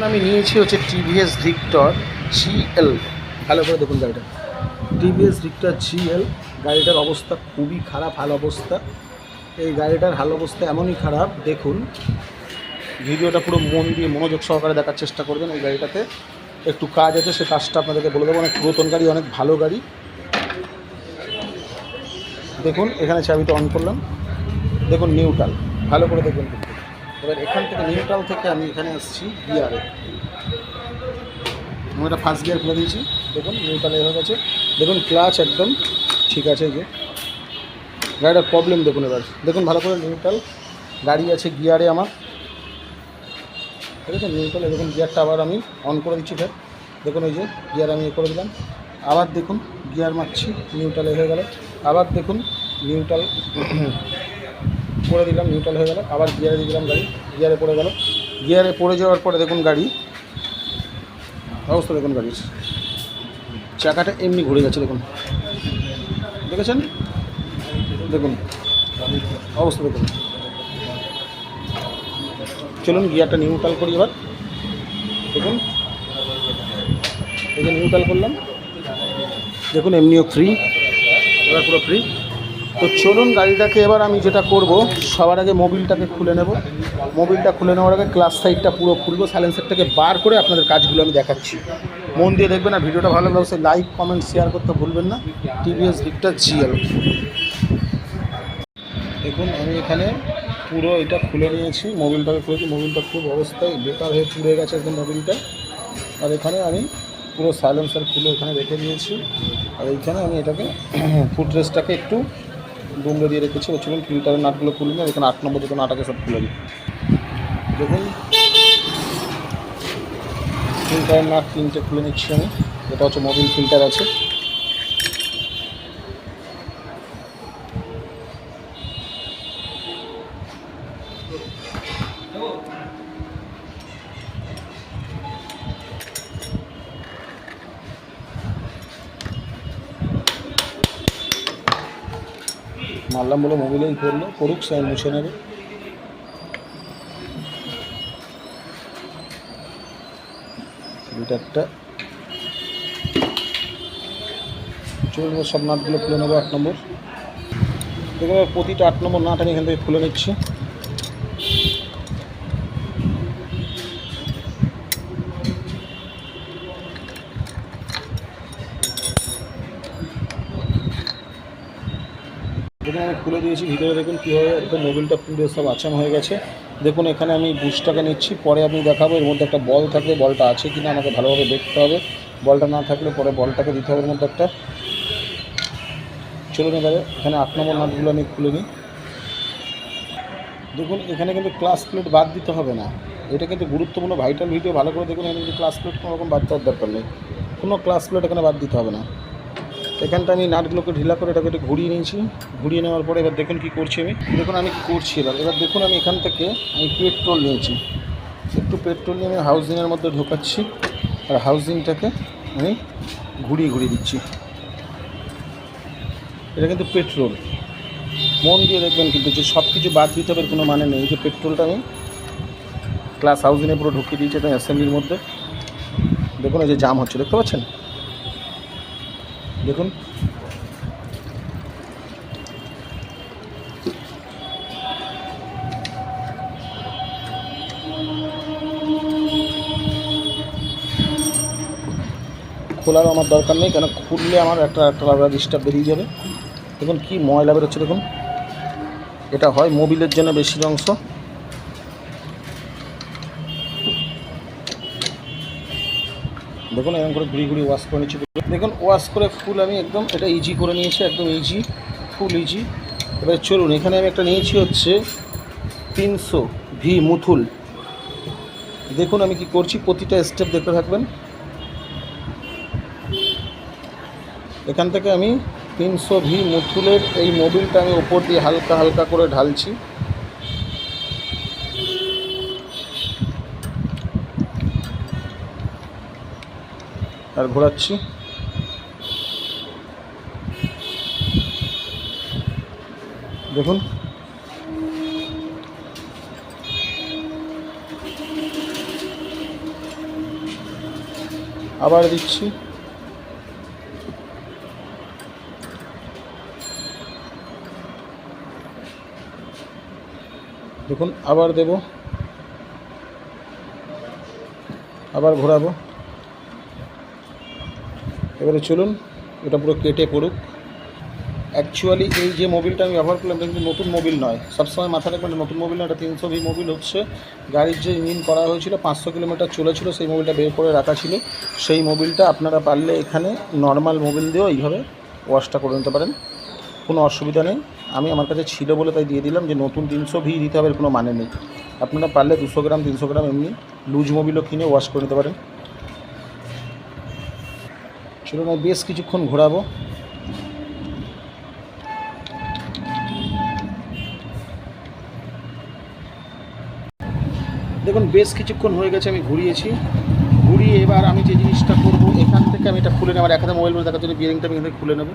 এখন আমি নিয়েছি হচ্ছে টিভিএস ভিক্টর জিএল ভালো করে দেখুন গাড়িটা। টিভিএস ভিক্টর জিএল গাড়িটার অবস্থা খুবই খারাপ, হাল অবস্থা। এই গাড়িটার হাল অবস্থা এমনই খারাপ, দেখুন। ভিডিওটা পুরো মন দিয়ে মনোযোগ সহকারে দেখার চেষ্টা করবেন এই গাড়িটাতে। একটু কাজ আছে, সে কাজটা আপনাদেরকে বলে দেবো, অনেক পুরাতন গাড়ি, অনেক ভালো গাড়ি। দেখুন, এখানে চাবিটা অন করলাম। দেখুন নিউট্রাল ভালো করে দেখবেন। এবার এখান থেকে নিউট্রাল থেকে আমি এখানে আসছি গিয়ারে আমি একটা ফার্স্ট গিয়ার খুলে দিয়েছি। দেখুন নিউট্রাল হয়ে গেছে। দেখুন ক্লাচ একদম ঠিক আছে যে। গাড়িটার প্রবলেম দেখুন এবার। দেখুন, ভালো করে নিউট্রাল গাড়ি আছে গিয়ারে আমার। ঠিক আছে নিউট্রাল দেখুন গিয়ারটা আবার আমি অন করে দিচ্ছি ফের। দেখুন ওই যে গিয়ার আমি এ করে দিলাম। আবার দেখুন গিয়ার মারছি নিউট্রাল হয়ে গেল। আবার দেখুন নিউট্রাল করে দিলাম নিউট্রাল হয়ে গেল। আবার গিয়ারে দিয়ে দিলাম গাড়ি। গিয়ারে পড়ে গেল। গিয়ারে পড়ে যাওয়ার পরে দেখুন গাড়ি। অবস্থা দেখুন গাড়ির। চাকাটা এমনি ঘুরে গেছে, দেখুন। দেখেছেন? দেখুন। অবস্থা দেখুন। চলুন গিয়ারটা নিউট্রাল করি এবার। দেখুন। যে নিউট্রাল করলাম। দেখুন, এমনিও ফ্রি এবার পুরো ফ্রি তো চলুন গাড়িটাকে এবার আমি যেটা করব, সবার আগে মোবিলটাকে খুলে নেব। মোবিলটা খুলে নেওয়ার আগে ক্লাস সাইডটা পুরো খুলবো সাইলেন্সারটাকে বার করে আপনাদের কাজগুলো আমি দেখাচ্ছি। মন দিয়ে দেখবেন আর ভিডিওটা ভালো অবশ্যই লাইক কমেন্ট শেয়ার করতে ভুলবেন না। টিভিএস ভিক্টর জিএল দেখুন, আমি এখানে পুরো এটা খুলে নিয়েছি, মোবিলটাকে খুলেছি, মোবিলটা খুব অবস্থায় বেকার হয়ে পুড়ে গেছে একদম মোবিলটা। আর এখানে আমি পুরো সাইলেন্সার খুলে এখানে রেখে দিয়েছি। আর এইখানে আমি এটাকে ফুটরেসটাকে একটু দুমড়ে দিয়ে রেখেছি ওর চলুন ফিল্টারের নাটগুলো খুলে নিয়ে এখানে আট নম্বর দুটো নাটাকে সব খুলে দিই। দেখুন। ফিল্টারের নাট, তিনটে খুলে নিচ্ছি আমি, এটা হচ্ছে মোবিল ফিল্টার আছে। মারলাম বলে মোবিলেই করল, করুক সে মুছে নেবে একটা সব নাটগুলো খুলে নেব আট নম্বর। দেখুন প্রতিটা আট নম্বর নাট আমি এখান থেকে খুলে নিচ্ছি দেখুন আমি খুলে দিয়েছি, ভিতরে দেখুন কীভাবে একদম মোবিলটা পুরো সব আচাম হয়ে গেছে। দেখুন, এখানে আমি বুশটাকে নিচ্ছি, পরে আমি দেখাবো, এর মধ্যে একটা বল থাকবে বলটা আছে কি না আমাকে ভালোভাবে দেখতে হবে। বলটা না থাকলে পরে বলটাকে দিতে হবে এর মধ্যে একটা। চলুন এবারে, এখানে আট নম্বর নাটগুলো আমি খুলে নিই। দেখুন, এখানে কিন্তু ক্লাস প্লেট বাদ দিতে হবে না। এটা কিন্তু গুরুত্বপূর্ণ ভাইটাল ভিডিও ভালো করে দেখুন, এখানে কিন্তু ক্লাস প্লেট কোনো রকম বাদ দেওয়ার দরকার নেই। কোনো ক্লাস প্লেট এখানে বাদ দিতে হবে না। এখানটা আমি নাটগুলোকে ঢিলা করে এটাকে একটু ঘুরিয়ে নিয়েছি। ঘুরিয়ে নেওয়ার পরে এবার দেখুন কী করছি আমি। দেখুন আমি কী করছি এবার। এবার দেখুন আমি এখান থেকে আমি পেট্রোল নিয়েছি। একটু পেট্রোল নিয়ে আমি হাউজিংয়ের মধ্যে ঢোকাচ্ছি আর হাউজিংটাকে আমি ঘুরিয়ে ঘুরিয়ে দিচ্ছি। এটা কিন্তু পেট্রোল। মন দিয়ে দেখবেন কিন্তু যে সব কিছু বাদ দিতে হবে কোনো মানে নেই। যে পেট্রোলটা আমি ক্লাস হাউজিংয়ে পুরো ঢুকিয়ে দিয়েছি তাই অ্যাসেম্বলির মধ্যে। দেখুন এই যে জাম হচ্ছে, দেখতে পাচ্ছেন? দেখুন। খোলার আমার দরকার নেই, কেন খুললে আমার একটা একটা আলাদা ডিস্টার্ব বেরিয়ে যাবে। দেখুন কি ময়লা বেরোচ্ছে, দেখুন। এটা হয় মোবিলের জন্য বেশি অংশ। দেখুন, এরকম করে ঘুরি ঘুরি ওয়াশ করে নিচ্ছি। দেখুন ওয়াশ করে ফুল আমি একদম এটা ইজি করে নিয়েছি, একদম ইজি ফুল ইজি এবার চলুন, এখানে আমি একটা নিয়েছি হচ্ছে তিনশো ভি মুথুল। দেখুন, আমি কি করছি, প্রতিটা স্টেপ দেখতে থাকবেন। এখান থেকে আমি তিনশো ভি মুথুলের এই মোবিলটা আমি ওপর দিয়ে হালকা হালকা করে ঢালছি। আর ঘোরাচ্ছি। দেখুন। আবার দিচ্ছি। দেখুন আবার দেব। আবার ঘোরাবো। এবারে চলুন, এটা পুরো কেটে পড়ুক। অ্যাকচুয়ালি এই যে মোবিলটা আমি ব্যবহার করলাম, এটা কিন্তু নতুন মোবিল নয়। সবসময় মাথায় রাখবেন নতুন মোবিল না এটা তিনশো ভি মোবিল হচ্ছে। গাড়ির যে ইঞ্জিন করা হয়েছিল, পাঁচশো কিলোমিটার চলেছিল, সেই মোবিলটা বের করে রাখা ছিল। সেই মোবিলটা আপনারা পারলে এখানে নর্মাল মোবিল দিয়েও এইভাবে ওয়াশটা করে নিতে পারেন। কোনো অসুবিধা নেই। আমি আমার কাছে ছিল বলে তাই দিয়ে দিলাম যে, নতুন তিনশো ভি দিতে হবে কোনো মানে নেই। আপনারা পারলে দুশো গ্রাম, তিনশো গ্রাম এমনি লুজ মোবিলও কিনে ওয়াশ করে নিতে পারেন। চলুন বেশ কিছুক্ষণ ঘোরাবো। দেখুন, বেশ কিছুক্ষণ হয়ে গেছে, আমি ঘুরিয়েছি। ঘুরিয়ে এবার আমি যে জিনিসটা করব, এখান থেকে আমি এটা খুলে নেওয়ার এক হাতে মোবাইল দেখার জন্য বিয়ারিংটা আমি খুলে নেব।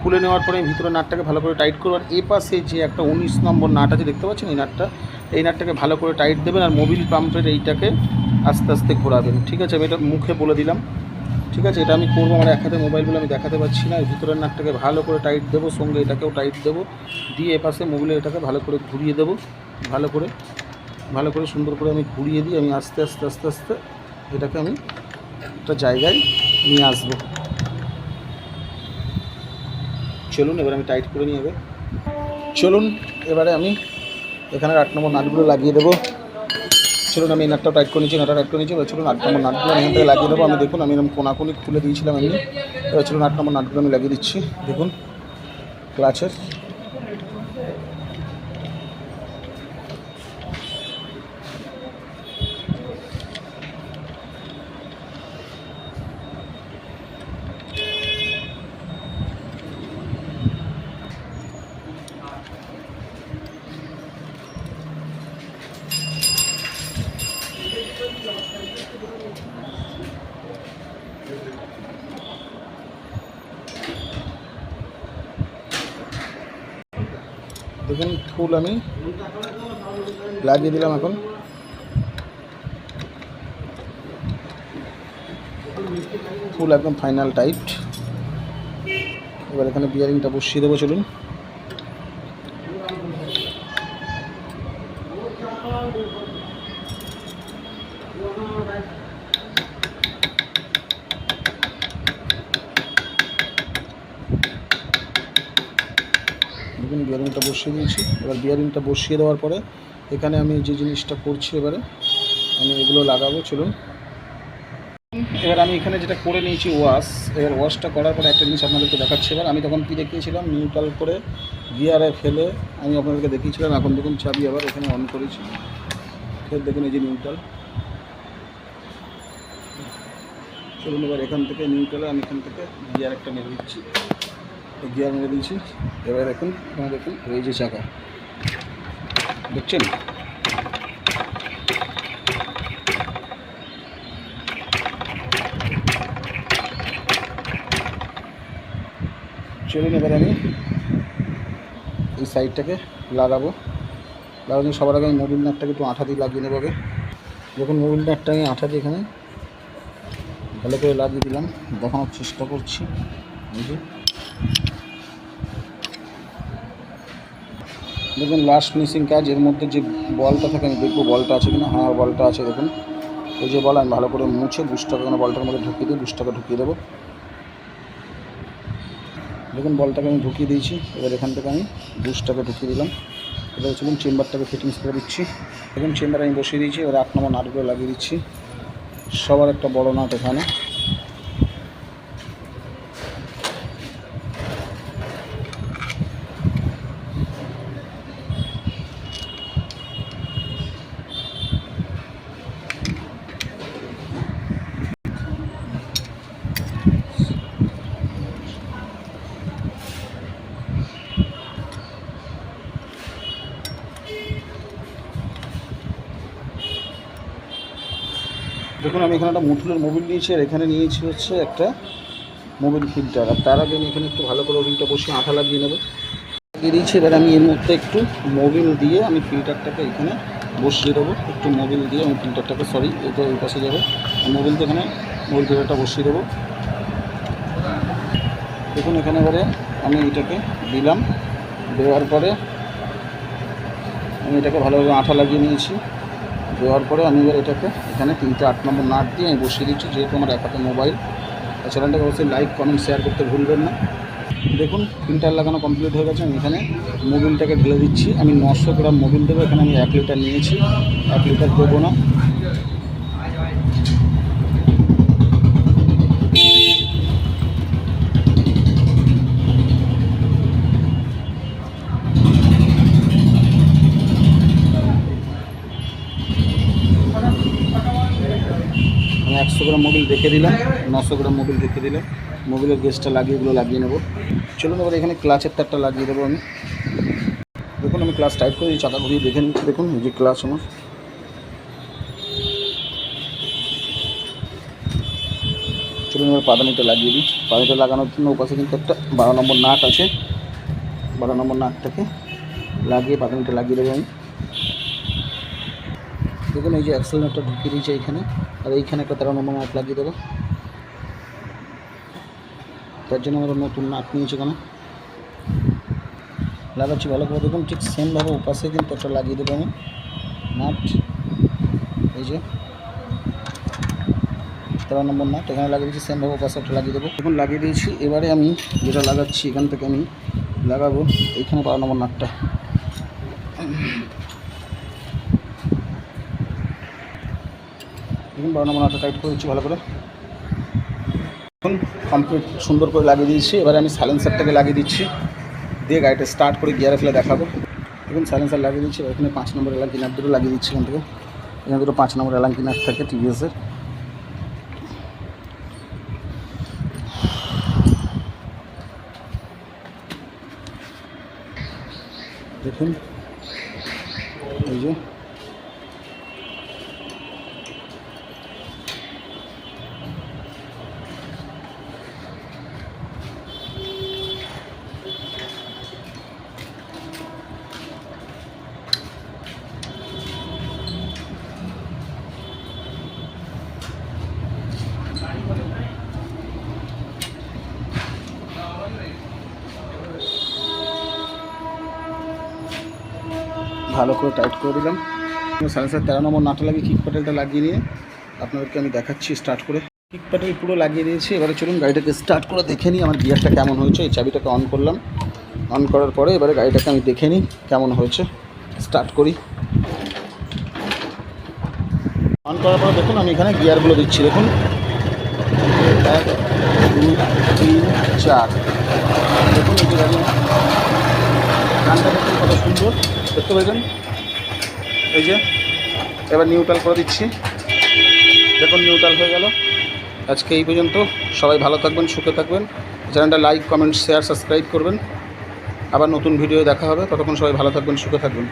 খুলে নেওয়ার পরে আমি ভিতরে নাটটাকে ভালো করে টাইট করব। আর এ পাশে যে একটা উনিশ নম্বর নাট আছে, দেখতে পাচ্ছেন এই নাটটা? এই নাটটাকে ভালো করে টাইট দেবেন আর মোবিল পাম্পের এইটাকে আস্তে আস্তে ঘোরাবেন। ঠিক আছে, আমি এটা মুখে বলে দিলাম। ঠিক আছে? এটা আমি করব, আমার এক হাতে মোবাইলগুলো আমি দেখাতে পারছি না ভিতরের নাকটাকে ভালো করে টাইট দেবো, সঙ্গে এটাকেও টাইট দেবো, দিয়ে এপাশে মোবিলে এটাকে ভালো করে ঘুরিয়ে দেবো, ভালো করে ভালো করে সুন্দর করে আমি ঘুরিয়ে দিই আমি আস্তে আস্তে আস্তে আস্তে এটাকে আমি একটা জায়গায় নিয়ে আসব। চলুন, এবার আমি টাইট করে নিয়ে যাব চলুন, এবারে আমি এখানে আট নম্বর নাটগুলো লাগিয়ে দেবো। চলুন, আমি নাটটা টাইট করে নিচ্ছি, নাটটা টাইট করে নিচ্ছি। চলুন আট নম্বর নাটগুলো আমি এখান থেকে লাগিয়ে দেবো। আমি দেখুন, আমি এরকম কোনাকুনি খুলে দিয়েছিলাম আমি। এবার চলুন আট নম্বর নাটগুলো আমি লাগিয়ে দিচ্ছি। দেখুন ক্লাচের দেখুন, ফুল আমি লাগিয়ে দিলাম এখন। ফুল একদম ফাইনাল টাইট এবার এখানে বিয়ারিংটা বসিয়ে দেবো, চলুন দেখুন বিয়ারিংটা বসিয়ে দিয়েছি। এবার বিয়ারিংটা বসিয়ে দেওয়ার পরে এখানে আমি যে জিনিসটা করছি এবারে, আমি এগুলো লাগাবো, চলুন। এবার আমি এখানে যেটা করে নিয়েছি ওয়াশ এবার ওয়াশটা করার পরে একটা জিনিস আপনাদেরকে দেখাচ্ছি। এবার আমি তখন কী দেখিয়েছিলাম? নিউট্রাল করে গিয়ারে ফেলে আমি আপনাদেরকে দেখিয়েছিলাম। এখন দেখুন চাবি আবার এখানে অন করেছি। ফের দেখুন এই যে নিউট্রাল চলুন এবার এখান থেকে নিউট্রালে আমি এখান থেকে গিয়ার একটা মেরে দিচ্ছি গিয়ার মেরে দিয়েছি। এবার দেখুন এখানে দেখুন, এই যে চাকা। দেখছেন? চলুন এবার আমি এই সাইডটাকে লাগাবো। লাগানো সবার আগে আমি মোবিল নাটটাকে একটু আঠা দিয়ে লাগিয়ে নেব আগে। যখন মোবিল নাটটা আমি আঠা দিয়ে এখানে ভালো করে লাগিয়ে দিলাম। দেখানোর চেষ্টা করছি। এই দেখুন লাস্ট মিসিং কাজ এর মধ্যে যে বলটা থাকে, আমি দেখব বলটা আছে কিনা। হ্যাঁ বলটা আছে, দেখুন। এই যে বল, আমি ভালো করে মুছে বুসটাকে ওখানে বলটার মধ্যে ঢুকিয়ে দিই বুসটাকে ঢুকিয়ে দেবো। দেখুন, বলটাকে আমি ঢুকিয়ে দিয়েছি। এবার এখান থেকে আমি বুসটাকে ঢুকিয়ে দিলাম। এবার চলুন চেম্বারটাকে ফিটিংস করে দিচ্ছি। দেখুন, চেম্বার আমি বসিয়ে দিয়েছি। এবার আট নম্বর নাটগুলো লাগিয়ে দিচ্ছি। সবার একটা বড় নাট এখানে। দেখুন, আমি এখানে একটা মুঠুলের মোবিল নিয়েছি আর এখানে নিয়েছি হচ্ছে একটা মোবিল ফিল্টার আর তার আগে আমি এখানে একটু ভালো করে ওরিংটা বসিয়ে আঠা লাগিয়ে নেব। লাগিয়ে দিয়েছি, এবার আমি এর মধ্যে একটু মোবিল দিয়ে আমি ফিল্টারটাকে এখানে বসিয়ে দেবো। একটু মোবিল দিয়ে আমি প্রিন্টারটাকে সরি এটা এই পাশে যাবে। মোবিল দিয়ে এখানে মোবিল প্রিন্টারটা বসিয়ে দেবো। দেখুন, এখানে এবারে আমি এটাকে দিলাম। দেওয়ার পরে আমি এটাকে ভালোভাবে আঠা লাগিয়ে নিয়েছি। দেওয়ার পরে আমি এবার এটাকে এখানে তিনটে আট নম্বর নাট দিয়ে আমি বসিয়ে দিচ্ছি, যেহেতু আমার এক হাতে মোবাইল। আর চ্যানেলটাকে অবশ্যই লাইক কমেন্ট শেয়ার করতে ভুলবেন না। দেখুন প্রিন্টার লাগানো কমপ্লিট হয়ে গেছে, আমি এখানে মোবিলটাকে ঢেলে দিচ্ছি। আমি নশো গ্রাম মোবিল দেবো, এখানে আমি এক লিটার নিয়েছি। এক লিটার দেবো না আমি একশো গ্রাম মোবিল রেখে দিলাম, নশো গ্রাম মোবিল রেখে দিলাম। মোবিলের গেসটা লাগিয়ে এগুলো লাগিয়ে নেব। চলুন এবার এখানে ক্লাচের তারটা লাগিয়ে দেবো আমি। দেখুন, আমি ক্লাস টাইট করে চাকা ঘুরিয়ে দেখে নিচ্ছি। দেখুন যে ক্লাস আমার। চলুন এবার পাদানিটা লাগিয়ে দিই। পাদানিটা লাগানোর জন্য ওপাশে কিন্তু একটা বারো নম্বর নাট আছে। বারো নম্বর নাটটাকে লাগিয়ে পাদানিটা লাগিয়ে দেবো আমি। দেখুন, এই যে অ্যাক্সেলেটারটা ঢুকিয়ে দিয়েছে এইখানে আর এইখানে একটা তেরো নম্বর নাট লাগিয়ে দেবো। তার জন্য আমরা নতুন নাট নিয়েছি এখানে। লাগাচ্ছি ভালো করে। দেখুন ঠিক সেমভাবে ওপাশে কিন্তু একটা লাগিয়ে দেবো আমি। নাট, এই যে। তেরো নম্বর নাট, এখানে লাগিয়ে দিয়েছি সেমভাবে ওপাশে একটা লাগিয়ে দেবো। এখন লাগিয়ে দিয়েছি। এবারে আমি যেটা লাগাচ্ছি এখান থেকে আমি লাগাবো। এইখানে বারো নম্বর নাটটা। দেখুন, বারো নম্বর টাইট করে দিচ্ছি ভালো করে। এখন কমপ্লিট সুন্দর করে লাগিয়ে দিয়েছি। এবারে আমি সাইলেন্সারটাকে লাগিয়ে দিচ্ছি। দিয়ে গাড়িটা স্টার্ট করে গিয়ারে ফেলে দেখাবো। দেখুন সাইলেন্সার লাগিয়ে দিচ্ছি এখানে পাঁচ নম্বর এলাম কিনার দুটো লাগিয়ে দিচ্ছি এখান থেকে। এখানে দুটো পাঁচ নম্বর এলাম কিনার থাকে টিভিএসের দেখুন এই যে ভালো করে টাইট করে দিলাম। সাইলেন্সার তেরো নম্বর নাটা লাগিয়ে কিক প্যাটেলটা লাগিয়ে নিয়ে আপনাদেরকে আমি দেখাচ্ছি স্টার্ট করে। কিক প্যাটেল পুরো লাগিয়ে দিয়েছি। এবারে চলুন গাড়িটাকে স্টার্ট করে দেখে নিই আমার গিয়ারটা কেমন হয়েছে। এই চাবিটাকে অন করলাম। অন করার পরে এবারে গাড়িটাকে আমি দেখে নিই কেমন হয়েছে। স্টার্ট করি। অন করার পরে দেখুন, আমি এখানে গিয়ারগুলো দিচ্ছি। দেখুন। এক, দুই, তিন, চার। দেখুন যে গাড়ি দেখুন কত সুন্দর। দেখতে পেয়েছেন এই যে, এবার নিউট্রাল করে দিচ্ছি। দেখুন নিউট্রাল হয়ে গেল। আজকে এই পর্যন্ত। সবাই ভালো থাকবেন, সুখে থাকবেন। চ্যানেলটা লাইক কমেন্ট শেয়ার সাবস্ক্রাইব করবেন। আবার নতুন ভিডিও দেখা হবে। ততক্ষণ সবাই ভালো থাকবেন, সুখে থাকবেন।